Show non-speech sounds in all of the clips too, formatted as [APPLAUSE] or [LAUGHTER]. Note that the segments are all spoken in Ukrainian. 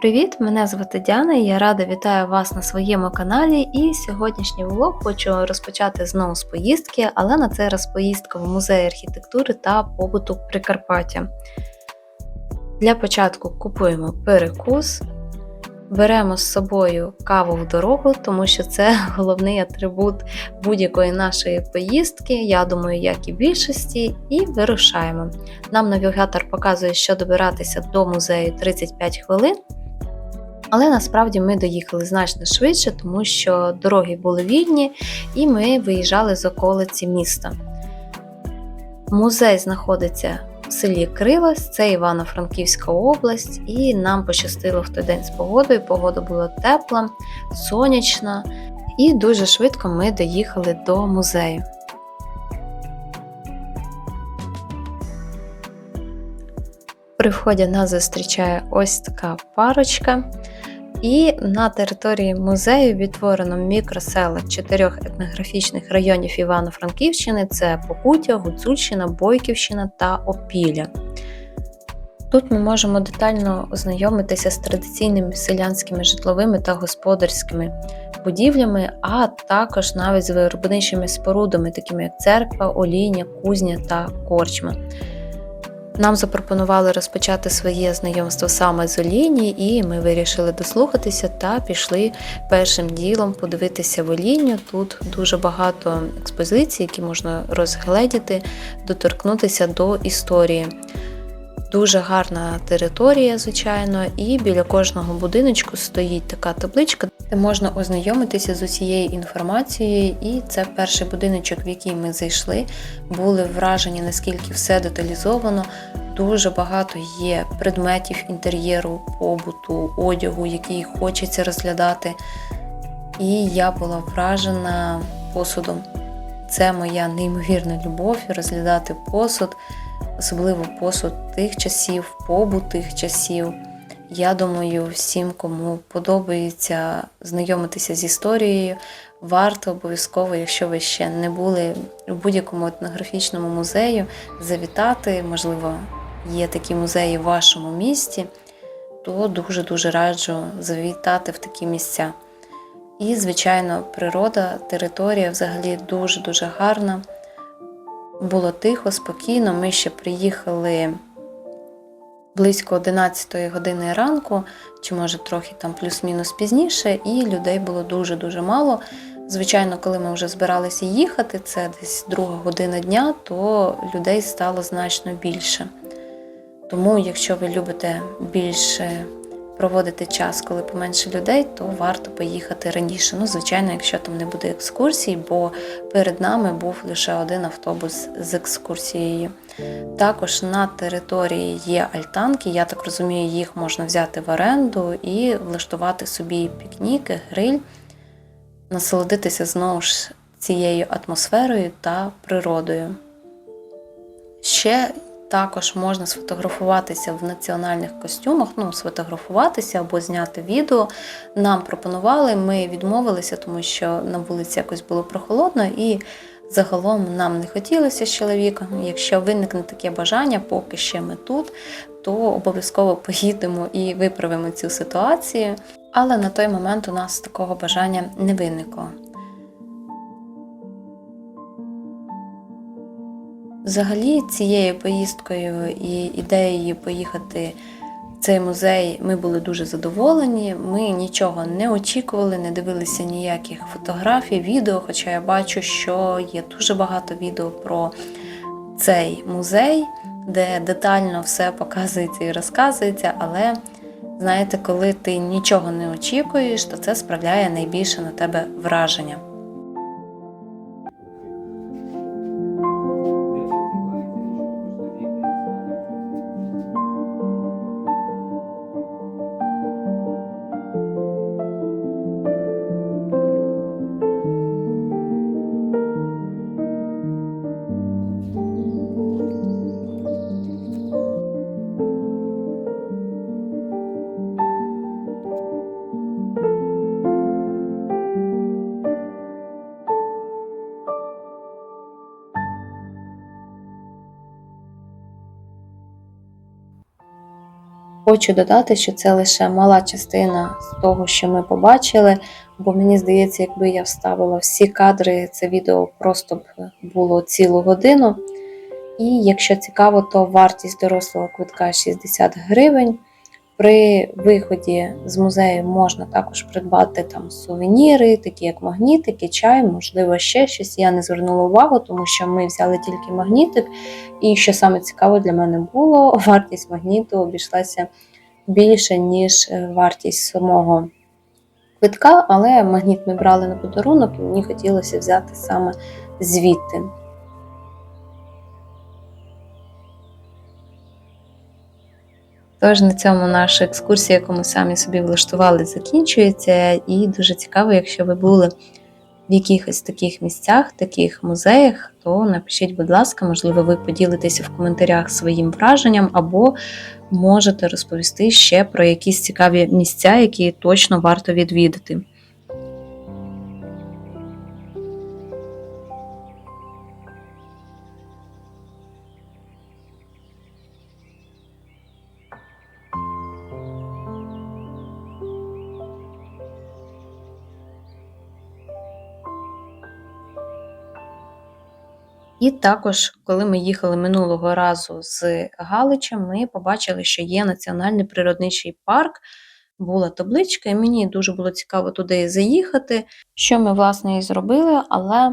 Привіт! Мене звати Діана і я рада вітаю вас на своєму каналі. І сьогоднішній влог хочу розпочати знову з поїздки, але на цей раз поїздка в музей архітектури та побуту Прикарпаття. Для початку купуємо перекус, беремо з собою каву в дорогу, тому що це [LAUGHS] головний атрибут будь-якої нашої поїздки, я думаю, як і більшості, і вирушаємо. Нам навігатор показує, що добиратися до музею 35 хвилин. Але насправді ми доїхали значно швидше, тому що дороги були вільні і ми виїжджали з околиці міста. Музей знаходиться в селі Крилась, це Івано-Франківська область, і нам пощастило в той день з погодою. Погода була тепла, сонячна, і дуже швидко ми доїхали до музею. При вході нас зустрічає ось така парочка. І на території музею відтворено мікроселах чотирьох етнографічних районів Івано-Франківщини: це Покуття, Гуцульщина, Бойківщина та Опілля. Тут ми можемо детально ознайомитися з традиційними селянськими житловими та господарськими будівлями, а також навіть з виробничими спорудами, такими як церква, олійня, кузня та корчма. Нам запропонували розпочати своє знайомство саме з Оліні, і ми вирішили дослухатися та пішли першим ділом подивитися в Оліню. Тут дуже багато експозицій, які можна розгледіти, доторкнутися до історії. Дуже гарна територія, звичайно, і біля кожного будиночку стоїть така табличка, де можна ознайомитися з усією інформацією. І це перший будиночок, в який ми зайшли. Були вражені, наскільки все деталізовано. Дуже багато є предметів інтер'єру, побуту, одягу, який хочеться розглядати. І я була вражена посудом. Це моя неймовірна любов розглядати посуд особливо посуд тих часів, побут тих часів. Я думаю, всім, кому подобається знайомитися з історією, варто обов'язково, якщо ви ще не були в будь-якому етнографічному музею, завітати. Можливо, є такі музеї в вашому місті, то дуже-дуже раджу завітати в такі місця. І, звичайно, природа, територія взагалі дуже-дуже гарна. Було тихо, спокійно. Ми ще приїхали близько 11 години ранку, чи може трохи там плюс-мінус пізніше, і людей було дуже-дуже мало. Звичайно, коли ми вже збиралися їхати, це десь друга година дня, то людей стало значно більше. Тому, якщо ви любите більше проводити час, коли поменше людей, то варто поїхати раніше. Ну, звичайно, якщо там не буде екскурсій, бо перед нами був лише один автобус з екскурсією. Також на території є альтанки, я так розумію, їх можна взяти в оренду і влаштувати собі пікніки, гриль, насолодитися знову ж цією атмосферою та природою. Ще також можна сфотографуватися в національних костюмах, ну, сфотографуватися або зняти відео. Нам пропонували, ми відмовилися, тому що на вулиці якось було прохолодно і загалом нам не хотілося з чоловіком. Якщо виникне таке бажання, поки ще ми тут, то обов'язково поїдемо і виправимо цю ситуацію. Але на той момент у нас такого бажання не виникло. Взагалі, цією поїздкою і ідеєю поїхати в цей музей ми були дуже задоволені. Ми нічого не очікували, не дивилися ніяких фотографій, відео. Хоча я бачу, що є дуже багато відео про цей музей, де детально все показується і розказується. Але знаєте, коли ти нічого не очікуєш, то це справляє найбільше на тебе враження. Хочу додати, що це лише мала частина з того, що ми побачили, бо мені здається, якби я вставила всі кадри, це відео просто б було цілу годину. І якщо цікаво, то вартість дорослого квитка 60 гривень. При виході з музею можна також придбати там сувеніри, такі як магнітики, чай, можливо, ще щось. Я не звернула увагу, тому що ми взяли тільки магнітик. І що саме цікаво для мене було, вартість магніту обійшлася більше, ніж е, вартість самого квитка, але магніт ми брали на подарунок, і мені хотілося взяти саме звідти. Тож на цьому наша екскурсія, яку ми самі собі влаштували, закінчується. І дуже цікаво, якщо ви були в якихось таких місцях, таких музеях, то напишіть, будь ласка, можливо, ви поділитеся в коментарях своїм враженням, або можете розповісти ще про якісь цікаві місця, які точно варто відвідати. І також, коли ми їхали минулого разу з Галича, ми побачили, що є національний природничий парк. Була табличка, і мені дуже було цікаво туди заїхати, що ми, власне, і зробили, але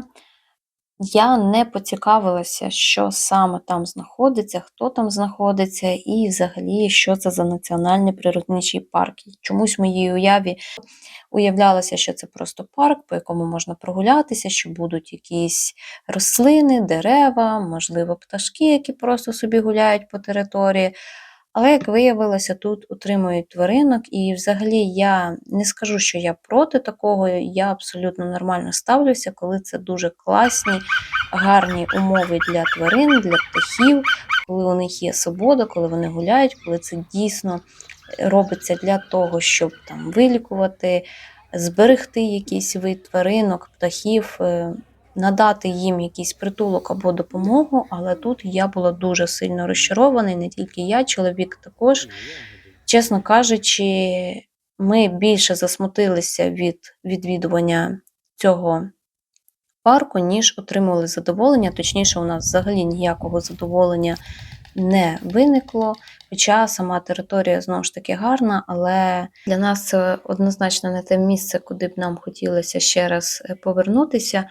я не поцікавилася, що саме там знаходиться, хто там знаходиться, і взагалі, що це за національний природничий парк. Чомусь моїй уяві уявлялося, що це просто парк, по якому можна прогулятися, що будуть якісь рослини, дерева, можливо, пташки, які просто собі гуляють по території. Але, як виявилося, тут утримують тваринок, і взагалі я не скажу, що я проти такого, я абсолютно нормально ставлюся, коли це дуже класні, гарні умови для тварин, для птахів, коли у них є свобода, коли вони гуляють, коли це дійсно робиться для того, щоб там вилікувати, зберегти якийсь вид тваринок, птахів. Надати їм якийсь притулок або допомогу, але тут я була дуже сильно розчарована, і не тільки я, чоловік також. Чесно кажучи, ми більше засмутилися від відвідування цього парку, ніж отримували задоволення. Точніше, у нас взагалі ніякого задоволення не виникло. Хоча сама територія знову ж таки гарна, але для нас це однозначно не те місце, куди б нам хотілося ще раз е, повернутися.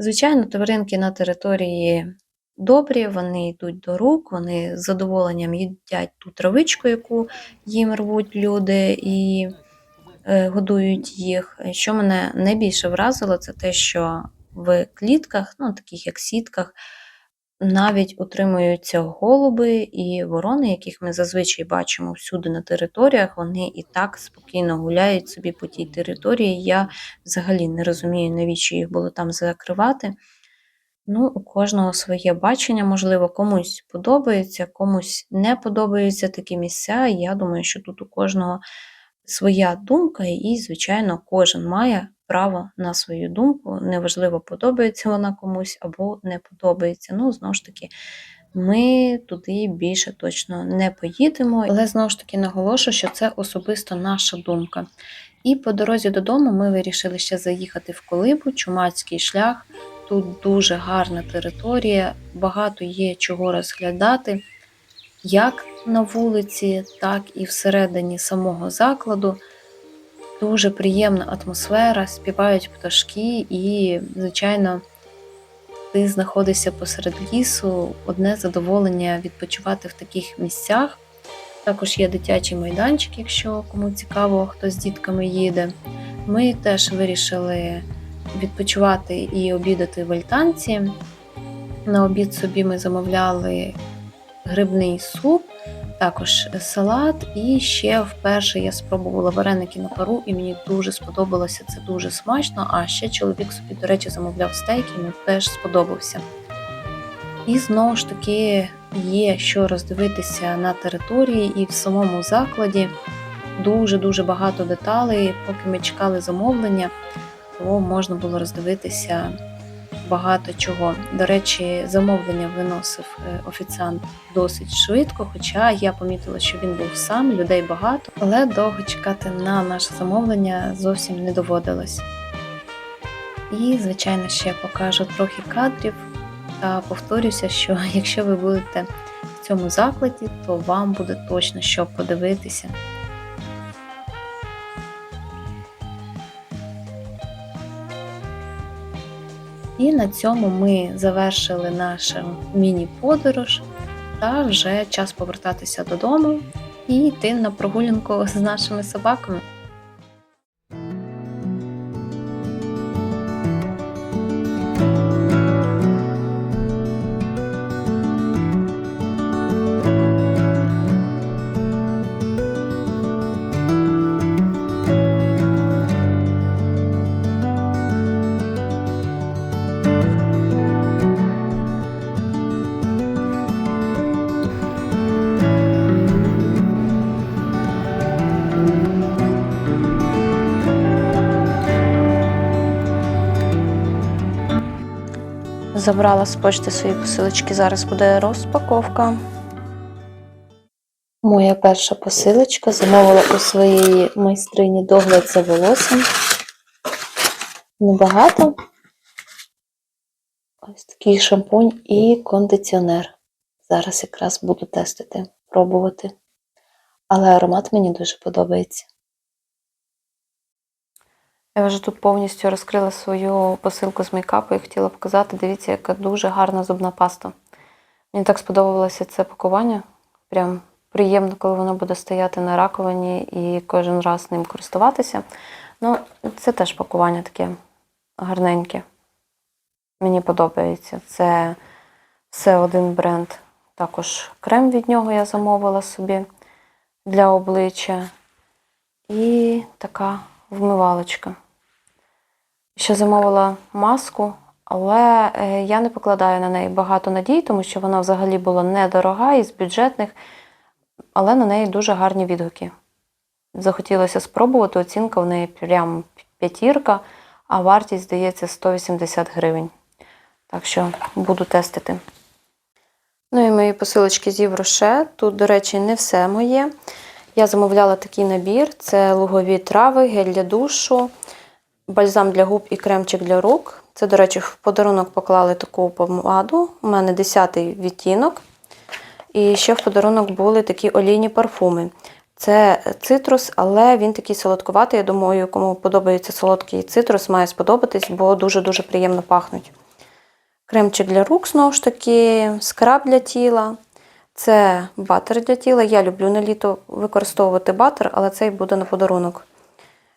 Звичайно, тваринки на території добрі, вони йдуть до рук, вони з задоволенням їдять ту травичку, яку їм рвуть люди і е, годують їх. Що мене найбільше вразило, це те, що в клітках, ну таких як сітках, навіть утримуються голуби і ворони, яких ми зазвичай бачимо всюди на територіях, вони і так спокійно гуляють собі по тій території. Я взагалі не розумію, навіщо їх було там закривати. Ну, У кожного своє бачення, можливо, комусь подобається, комусь не подобаються такі місця. Я думаю, що тут у кожного своя думка, і, звичайно, кожен має право на свою думку. Неважливо, подобається вона комусь або не подобається. Ну, знову ж таки, ми туди більше точно не поїдемо, але знову ж таки наголошую, що це особисто наша думка. І по дорозі додому ми вирішили ще заїхати в Колибу, чумацький шлях. Тут дуже гарна територія, багато є чого розглядати, як на вулиці, так і всередині самого закладу. Дуже приємна атмосфера, співають пташки, і, звичайно, ти знаходишся посеред лісу, одне задоволення відпочивати в таких місцях. Також є дитячий майданчик, якщо кому цікаво, хто з дітками їде. Ми теж вирішили відпочивати і обідати в альтанці. На обід собі ми замовляли грибний суп також салат, і ще вперше я спробувала вареники на пару, і мені дуже сподобалося це дуже смачно. А ще чоловік собі, до речі, замовляв стейк, і мені теж сподобався. І знову ж таки є що роздивитися на території і в самому закладі. Дуже-дуже багато деталей. Поки ми чекали замовлення, то можна було роздивитися багато чого. До речі, замовлення виносив е, офіціант досить швидко, хоча я помітила, що він був сам, людей багато, але довго чекати на наше замовлення зовсім не доводилось. І, звичайно, ще покажу трохи кадрів та повторюся, що [LAUGHS] якщо ви будете в цьому закладі, то вам буде точно що подивитися. І на цьому ми завершили нашу міні-подорож, та вже час повертатися додому і йти на прогулянку з нашими собаками. Забрала з почти свої посилочки. Зараз буде розпаковка. Моя перша посилочка замовила у своєї майстрині догляд за волоссям. Небагато. Ось такий шампунь і кондиціонер. Зараз якраз буду тестити, пробувати. Але аромат мені дуже подобається. Я вже тут повністю розкрила свою посилку з мейкапу і хотіла показати, дивіться, яка дуже гарна зубна паста. Мені так сподобалося це пакування. Прям приємно, коли воно буде стояти на раковині і кожен раз ним користуватися. Ну, це теж пакування таке гарненьке. Мені подобається. Це все один бренд. Також крем від нього я замовила собі для обличчя. І така вмивалочка. Ще замовила маску, але е, я не покладаю на неї багато надій, тому що вона взагалі була недорога із бюджетних, але на неї дуже гарні відгуки. Захотілося спробувати, оцінка в неї прям п'ятірка, а вартість, здається, 180 гривень. Так що буду тестити. Ну і мої посилочки з Євроше. Тут, до речі, не все моє. Я замовляла такий набір: це лугові трави, гель для душу, бальзам для губ і кремчик для рук. Це, до речі, в подарунок поклали таку помаду. У мене 10-й відтінок. І ще в подарунок були такі олійні парфуми. Це цитрус, але він такий солодкуватий. Я думаю, кому подобається солодкий цитрус, має сподобатись, бо дуже-дуже приємно пахнуть. Кремчик для рук, знову ж таки, скраб для тіла. Це батер для тіла. Я люблю на літо використовувати батер, але цей буде на подарунок.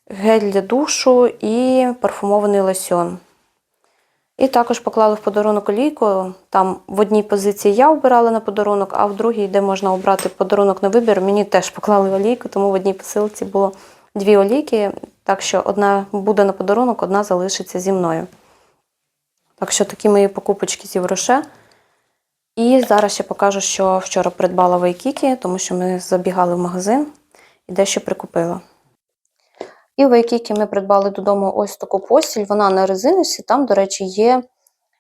Гель для душу і парфумований лосьон. І також поклали в подарунок олійку. Там в одній позиції я обирала на подарунок, а в другій, де можна обрати подарунок на вибір, мені теж поклали олійку, тому в одній посилці було дві олійки. Так що одна буде на подарунок, одна залишиться зі мною. Так що такі мої покупочки з Євроше. І зараз ще покажу, що вчора придбала в тому що ми забігали в магазин і дещо прикупила. І в Айкікі ми придбали додому ось таку постіль. Вона на резинусі. Там, до речі, є,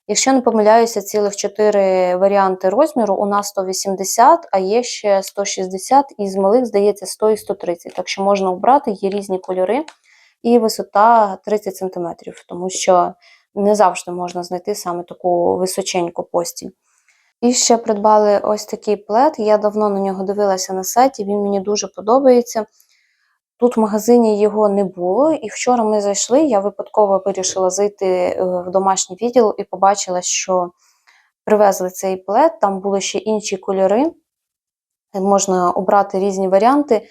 якщо не помиляюся, цілих 4 варіанти розміру. У нас 180, а є ще 160, і з малих, здається, 100 і 130. Так що можна обрати, є різні кольори і висота 30 см, тому що не завжди можна знайти саме таку височеньку постіль. І ще придбали ось такий плед. Я давно на нього дивилася на сайті, він мені дуже подобається. Тут в магазині його не було, і вчора ми зайшли. Я випадково вирішила зайти е, в домашній відділ і побачила, що привезли цей плед, там були ще інші кольори. Можна обрати різні варіанти.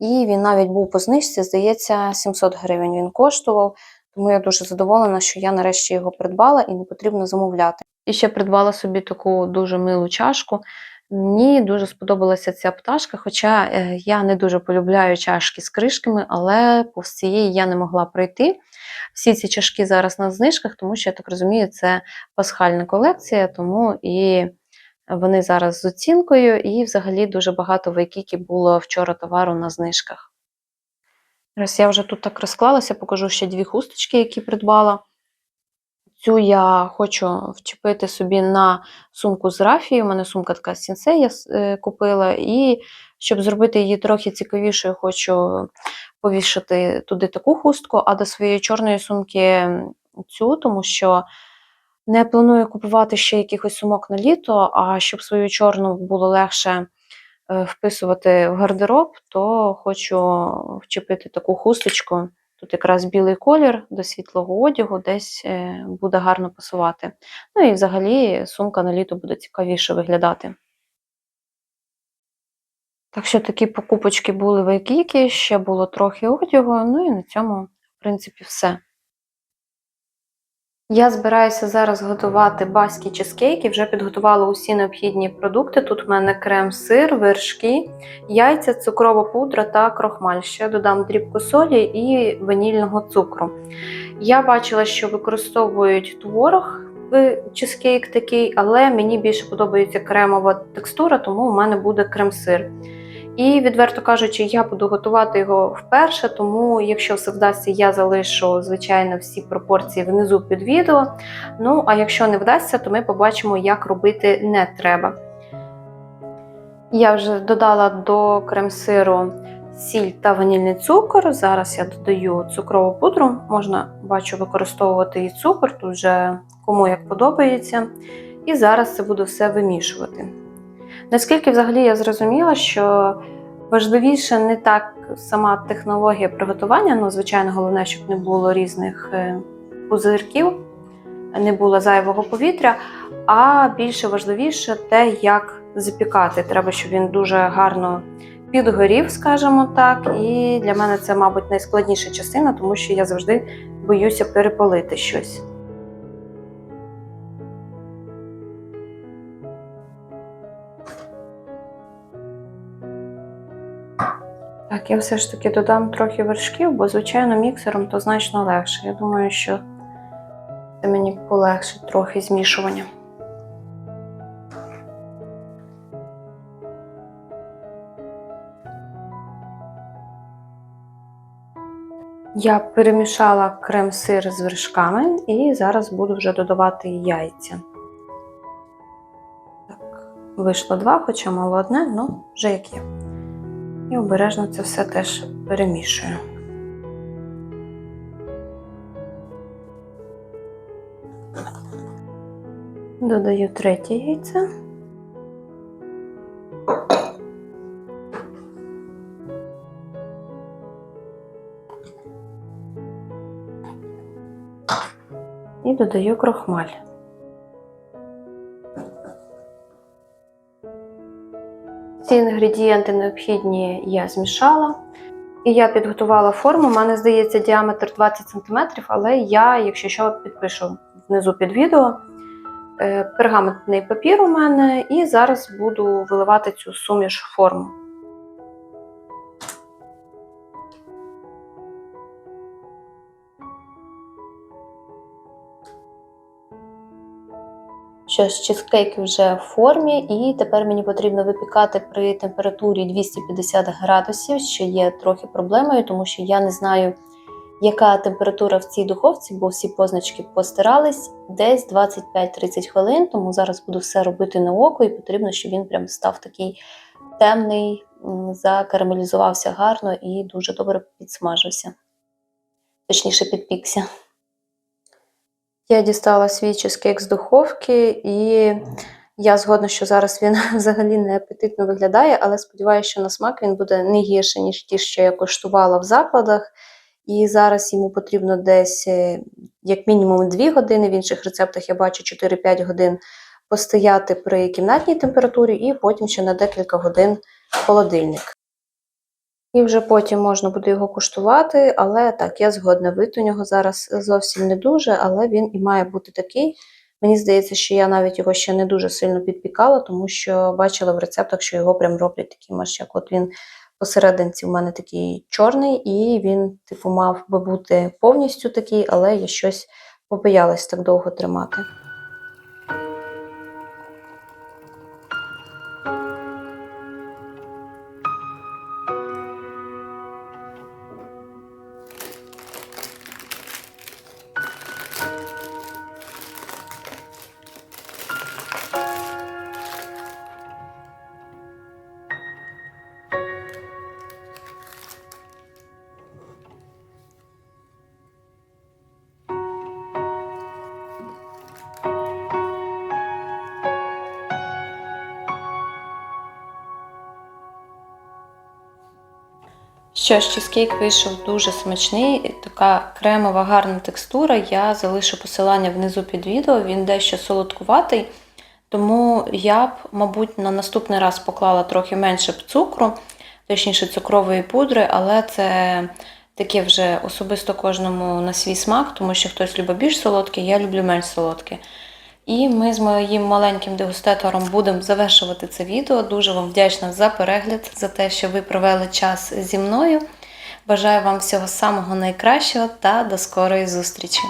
І він навіть був по знижці, здається, 700 гривень він коштував. Тому я дуже задоволена, що я нарешті його придбала і не потрібно замовляти. І ще придбала собі таку дуже милу чашку. Мені дуже сподобалася ця пташка, хоча е, я не дуже полюбляю чашки з кришками, але повз цієї я не могла пройти. Всі ці чашки зараз на знижках, тому що, я так розумію, це пасхальна колекція, тому і вони зараз з оцінкою, і взагалі дуже багато в Айкікі було вчора товару на знижках. Раз я вже тут так розклалася, покажу ще дві хусточки, які придбала. Цю я хочу вчепити собі на сумку з рафії. У мене сумка така сінсей я е, купила. І щоб зробити її трохи цікавішою, хочу повішати туди таку хустку, а до своєї чорної сумки цю, тому що не планую купувати ще якихось сумок на літо, а щоб свою чорну було легше е, вписувати в гардероб, то хочу вчепити таку хусточку. Тут якраз білий колір до світлого одягу десь е, буде гарно пасувати. Ну і взагалі сумка на літо буде цікавіше виглядати. Так що такі покупочки були в Айкікі, ще було трохи одягу, ну і на цьому, в принципі, все. Я збираюся зараз готувати баскі чизкейки, вже підготувала усі необхідні продукти. Тут в мене крем-сир, вершки, яйця, цукрова пудра та крохмаль. Ще додам дрібку солі і ванільного цукру. Я бачила, що використовують творог в чизкейк такий, але мені більше подобається кремова текстура, тому у мене буде крем-сир. І, відверто кажучи, я буду готувати його вперше, тому, якщо все вдасться, я залишу, звичайно, всі пропорції внизу під відео. Ну, а якщо не вдасться, то ми побачимо, як робити не треба. Я вже додала до крем-сиру сіль та ванільний цукор. Зараз я додаю цукрову пудру. Можна, бачу, використовувати і цукор, тут вже кому як подобається. І зараз це буду все вимішувати. Наскільки взагалі я зрозуміла, що важливіше не так сама технологія приготування, ну, звичайно, головне, щоб не було різних е, пузирків, не було зайвого повітря, а більше важливіше те, як запікати. Треба, щоб він дуже гарно підгорів, скажімо так. І для мене це, мабуть, найскладніша частина, тому що я завжди боюся перепалити щось. Так, я все ж таки додам трохи вершків, бо, звичайно, міксером то значно легше. Я думаю, що це мені полегшить трохи змішування. Я перемішала крем-сир з вершками і зараз буду вже додавати яйця. Так, вийшло два, хоча мало одне, ну вже як є. І обережно це все теж перемішую. Додаю третє яйце. І додаю крохмаль. Ці інгредієнти необхідні я змішала. І я підготувала форму. У мене здається діаметр 20 см, але я, якщо що, підпишу внизу під відео. Е, Пергаментний папір у мене, і зараз буду виливати цю суміш форму. Що ж, чизкейк вже в формі, і тепер мені потрібно випікати при температурі 250 градусів, що є трохи проблемою, тому що я не знаю, яка температура в цій духовці, бо всі позначки постирались десь 25-30 хвилин, тому зараз буду все робити на око, і потрібно, щоб він прям став такий темний, закарамелізувався гарно і дуже добре підсмажився. Точніше, підпікся. Я дістала свій чизкейк з духовки, і я згодна, що зараз він [LAUGHS] взагалі не апетитно виглядає, але сподіваюся, що на смак він буде не гірше, ніж ті, що я коштувала в закладах. І зараз йому потрібно десь е, як мінімум 2 години. В інших рецептах я бачу 4-5 годин постояти при кімнатній температурі, і потім ще на декілька годин в холодильник. І вже потім можна буде його куштувати, але так, я згодна. Вид у нього зараз зовсім не дуже, але він і має бути такий. Мені здається, що я навіть його ще не дуже сильно підпікала, тому що бачила в рецептах, що його прям роблять таким аж як от він посерединці в мене такий чорний, і він, типу, мав би бути повністю такий, але я щось побоялась так довго тримати. Що ж, чизкейк вийшов дуже смачний, така кремова гарна текстура. Я залишу посилання внизу під відео, він дещо солодкуватий, тому я б, мабуть, на наступний раз поклала трохи менше б цукру, точніше цукрової пудри, але це таке вже особисто кожному на свій смак, тому що хтось любить більш солодке, я люблю менш солодке. І ми з моїм маленьким дегустатором будемо завершувати це відео. Дуже вам вдячна за перегляд, за те, що ви провели час зі мною. Бажаю вам всього самого найкращого та до скорої зустрічі!